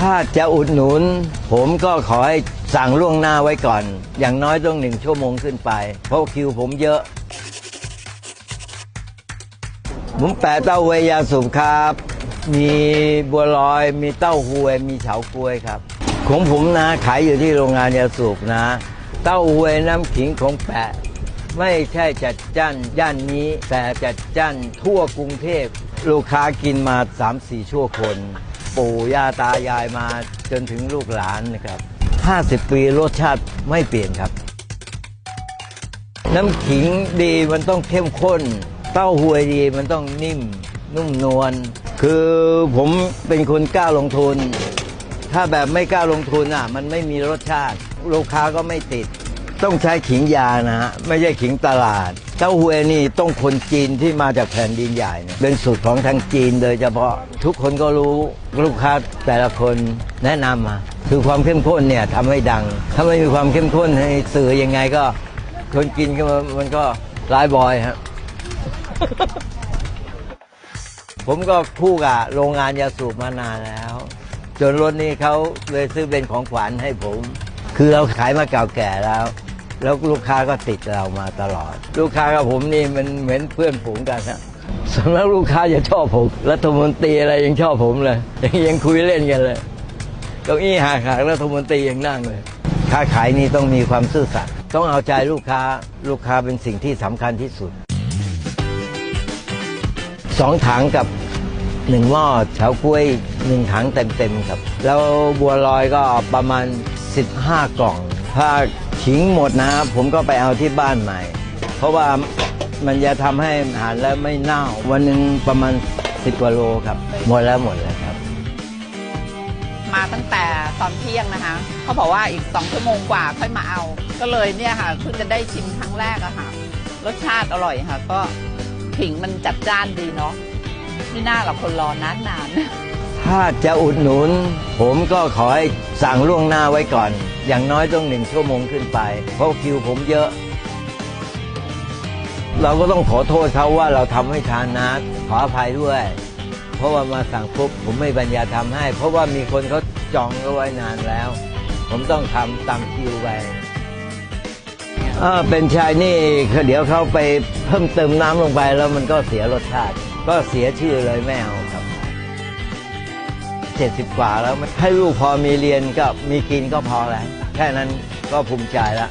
ถ้าจะอุดหนุน ผมก็ขอให้สั่งล่วงหน้าไว้ก่อน อย่างน้อยต้องหนึ่งชั่วโมงขึ้นไป เพราะคิวผมเยอะ ผมแปะเต้าเวยยาสูบครับ มีบัวลอย มีเต้าหวย มีเฉาก๊วยครับ ของผมนะขายอยู่ที่โรงงานยาสูบนะ เต้าหวยน้ำขิงของแปะ ไม่ใช่จัดจ้านย่านนี้ แต่จัดจ้านทั่วกรุงเทพ ลูกค้ากินมา 3-4 ชั่วคน ปู่ย่าตายายมาจนถึงลูกหลานนะครับ 50 ปีรสชาติไม่เปลี่ยนครับ น้ำขิงดีมันต้องเข้มข้น เต้าหวยดีมันต้องนิ่มนุ่มนวลคือผมเป็นคนกล้าลงทุน ถ้าแบบไม่กล้าลงทุนอะ มันไม่มีรสชาติ ลูกค้าก็ไม่ติด ต้องใช้ขิงยานะฮะไม่ใช่ขิงตลาด เต้าหวยนี่ต้องคนจีนที่มาจากแผ่นดินใหญ่เนี่ยเป็นสูตรของทางจีนโดยเฉพาะทุกคนก็รู้ลูกค้าแต่ละคนแนะนำมาคือความเข้มข้นเนี่ยทำให้ดัง ถ้าไม่มีความเข้มข้นให้สื่อยังไงก็คนกินก็มันก็ร้ายบอยฮะผมก็คู่กับโรงงานยาสูบมานานแล้ว จนรถนี้เขาเลยซื้อเป็นของขวัญให้ผม คือเราขายมาเก่าแก่แล้ว แล้วลูกค้าก็ติดเรามาตลอด ลูกค้ากับผมนี่มันเหมือนเพื่อนฝูงกันนะสำหรับลูกค้าจะชอบผมรัฐมนตรีอะไรยังชอบผมเลยยังยังคุยเล่นกันเลยเก้าอี้หักหักรัฐมนตรียังนั่งเลย ค้าขายนี่ต้องมีความซื่อสัตย์ต้องเอาใจลูกค้าลูกค้าเป็นสิ่งที่สำคัญที่สุดสองถังกับหนึ่งหม้อเฉาก้วยหนึ่งถังเต็มๆครับ แล้วบัวลอยก็ประมาณ 15 กล่อง ถ้า ขิงหมดนะผมก็ไปเอาที่บ้านใหม่ เพราะว่ามันจะทำให้อาหารแล้วไม่เน่า วันหนึ่งประมาณ10กว่าโลครับ หมดแล้วหมดแล้วครับ มาตั้งแต่ตอนเที่ยงนะคะเขาบอกว่าอีกสองชั่วโมงกว่าค่อยมาเอา ก็เลยเนี่ยค่ะเพิ่งจะได้ชิมครั้งแรกอะค่ะ รสชาติอร่อยค่ะ ก็ผิงมันจัดจ้านดีเนาะไม่น่าหรอกคนรอนานนานๆถ้าจะอุดหนุน ผมก็ขอให้สั่งล่วงหน้าไว้ก่อน อย่างน้อยต้องหนึ่งชั่วโมงขึ้นไป เพราะคิวผมเยอะ เราก็ต้องขอโทษเขาว่าเราทำให้ทานนะขออภัยด้วย เพราะว่ามาสั่งปุ๊บผมไม่บรรยาทำให้ เพราะว่ามีคนเขาจองเอาไว้นานแล้ว ผมต้องทำตามคิวไปเออเป็นชายนี่เดี๋ยวเขาไปเพิ่มเติมน้ำลงไปแล้วมันก็เสียรสชาติ ก็เสียชื่อเลยไม่เอาครับ เจ็ดสิบกว่าแล้วให้ลูกพอมีเรียนก็มีกินก็พอแล้วแค่นั้นก็ภูมิใจแล้ว